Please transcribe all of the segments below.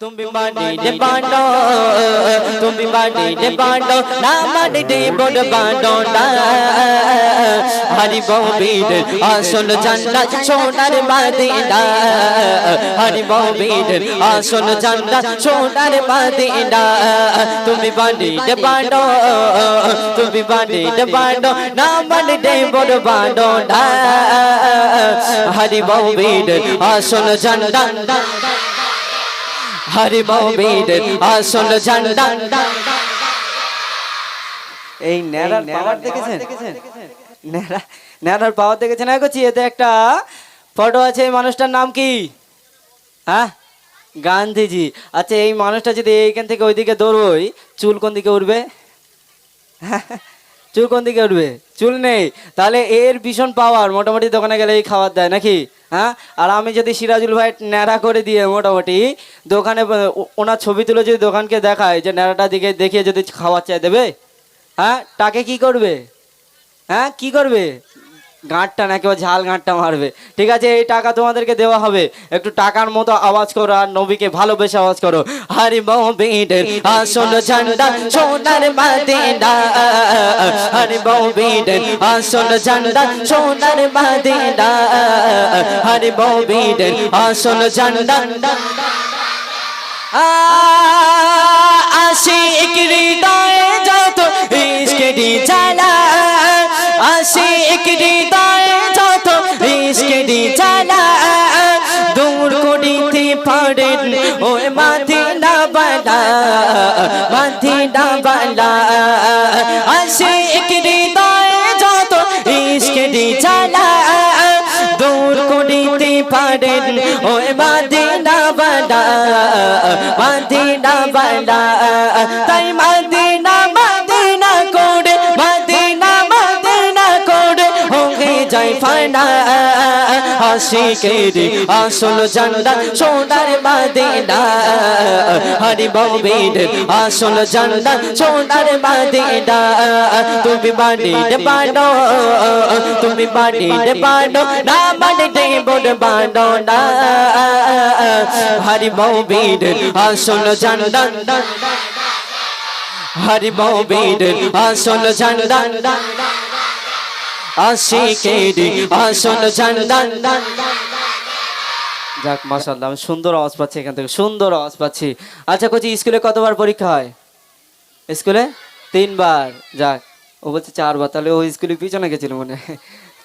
তুমি বাড়িতে বাঁটো তুমি বাড়িতে বাঁটো না বাড়িতে বড় বাঁটো না হরি বৌবীর আসল জান্নাত সোনার মাদিনা হরি বৌবীর আসল জান্নাত সোনার মাদিনা তুমি বাড়িতে বাঁটো তুমি বাড়িতে বাঁটো না বাড়িতে বড় বাঁটো না হরি বৌবীর আসল জান্নাত হরি বৌবীর আসল ঝান্ডা। এই ন্যাড়ার পাওয়ার দেখেছেন? ন্যাড়া ন্যাড়ার পাওয়ার দেখেছেন? না করছি এতে একটা ফটো আছে এই মানুষটার নাম কি? হ্যাঁ? গান্ধীজি। আচ্ছা এই মানুষটা যদি এইখান থেকে ওইদিকে দৌড়বই চুল কোন দিকে উঠবে? চুল কোন দিকে উঠবে? চুল নেই। তাহলে এর ভীষণ পাওয়ার মোটামুটি দোকানে গেলেই খাবার দেয় নাকি? হ্যাঁ? আর আমি যদি সিরাজুল ভাই ন্যাড়া করে দিয়ে মোটামুটি দোকানে, ওনার ছবি তুলে যদি দোকানকে দেখায় যে ন্যাড়াটা দিকে দেখিয়ে যদি খাবার চাই দেবে হ্যাঁ? তাকে কি করবে? হ্যাঁ? কি করবে? গাঁটটা না কেউ ঝাল গাঁটটা মারবে। ঠিক আছে, এই টাকা তোমাদেরকে দেওয়া হবে। একটু টাকার মতো আওয়াজ করো আর নবীকে ভালোবেসে আওয়াজ করো। হরি বৌবীরের আসল ঝান্ডা, সোনার মাদিনা। হরি বৌবীরের আসল ঝান্ডা, সোনার মাদিনা। হরি আসল ঝান্ডা। আশিক পারেন ওই মাদিনা বালা মাদিনা বালা। আশিক হৃদয়ে যত ইশকেরি জ্বালা, দূর করিতে পারেন। ওই মাদিনা বালা মাদিনা বালা। তাই মাদিনা আশিকের আসল জান্ডা সোনার মাদিনা। হরি বৌবীর আসল জান্ডা সোনার মাদিনা। তুমি বাড়িতে বাড়ো তুমি বাড়িতে বাড়ো না বাড়িতে বড় বাড়ো না। হরি বৌবীর আসল জান্ডা হরি বৌবীর আসল জান্ডা আশিকের আসল ঝান্ডা যাক মাশাআল্লাহ আমি সুন্দর আওয়াজ পাচ্ছি এখান থেকে সুন্দর আওয়াজ পাচ্ছি। আচ্ছা কোচি স্কুলে কতবার পরীক্ষা হয়? স্কুলে? তিনবার। যাক ও বলছে চারবার তাহলে ও স্কুলে পিছনে গেছিল মনে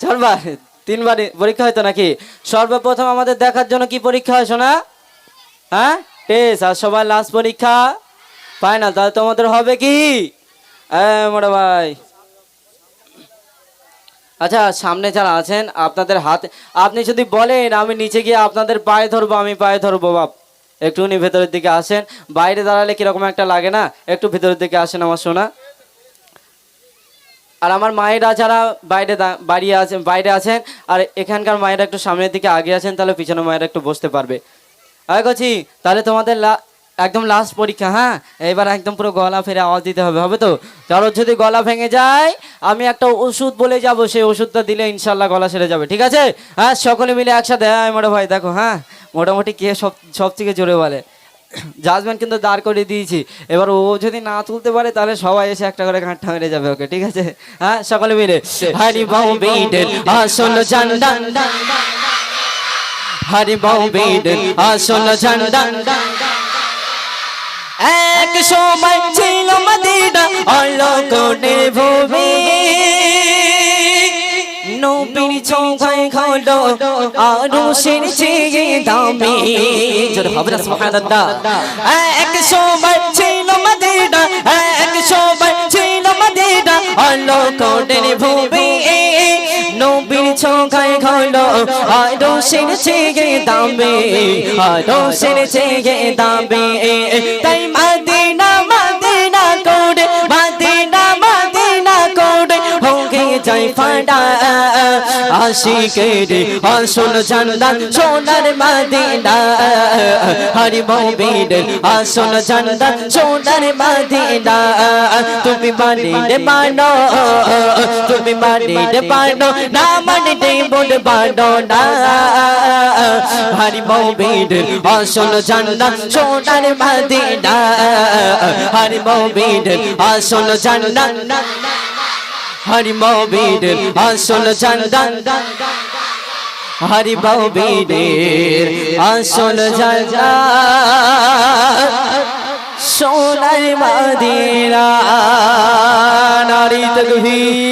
চারবার? তিনবার পরীক্ষা হয়তো নাকি? সর্বপ্রথম আমাদের দেখার জন্য কি পরীক্ষা হয় শোনা হ্যাঁ? টেস্ট আর সবার লাস্ট পরীক্ষা? ফাইনাল তাহলে তোমাদের হবে কি? মোটা ভাই। আচ্ছা সামনে যারা আছেন, আপনাদের হাতে আপনি যদি বলেন, আমি নিচে গিয়ে আপনাদের পায়ে ধরবো, আমি পায়ে ধরবো, বাপ। একটুখানি ভেতরের দিকে আসেন। বাইরে দাঁড়ালে কীরকম একটা লাগে না? একটু ভেতরের দিকে আসেন আমার শোনা আর আমার মায়েরা যারা বাইরে বাড়িয়ে আছেন বাইরে আছেন, আর এখানকার মায়েরা একটু সামনের দিকে আগে আছেন, তাহলে পিছনে মায়েরা একটু বসতে পারবে। আরে কচি, তাহলে তোমাদের একদম লাস্ট পরীক্ষা হ্যাঁ? এবার একদম পুরো গলা ফেরে আওয়াজ দিতে হবে হবে তো? কারোর যদি গলা ভেঙে যায়, আমি একটা ওষুধ বলে যাব, সেই ওষুধটা দিলে ইনশাল্লাহ গলা সেরে যাবে, ঠিক আছে? হ্যাঁ সকলে মিলে একসাথে হ্যাঁ মোটা ভাই, দেখো হ্যাঁ? মোটামুটি কে সব সব থেকে জোরে বলে। জাজমেন্ট কিন্তু দাঁড় করে দিয়েছি। এবার ও যদি না তুলতে পারে, তাহলে সবাই এসে একটা করে ঘাটটা মেরে যাবে ওকে, ঠিক আছে? হ্যাঁ সকলে মিলে। হরি বাউ হরি বাউ আসল ঝান্ডা এক সময় ছিল মদিনা অলকনের ভূমি। নবীর চৌকায় খলো, আরও চেয়ে দামি। জোর হবে না, সুবহানাল্লাহ। এক সময় খলো আরও সেরছে দামি আরও সেরছে দামি তাই মাদিনা যায় ফাটা আশিকের আসল জান্নাত সোনার মাদিনা। হরি মবির আসল জান্নাত সোনার মাদিনা। তুমি মানিলে মানো, তুমি মানিলে মানো, না মানিলে মন মানো না। হরি মবির আসল জান্নাত সোনার মাদিনা। হরি মবির আসল জান্নাত। হরি মবির আসল চন্দন হরি মবির আসল জান্নাত সোনার মাদিনা নারী তকবীর।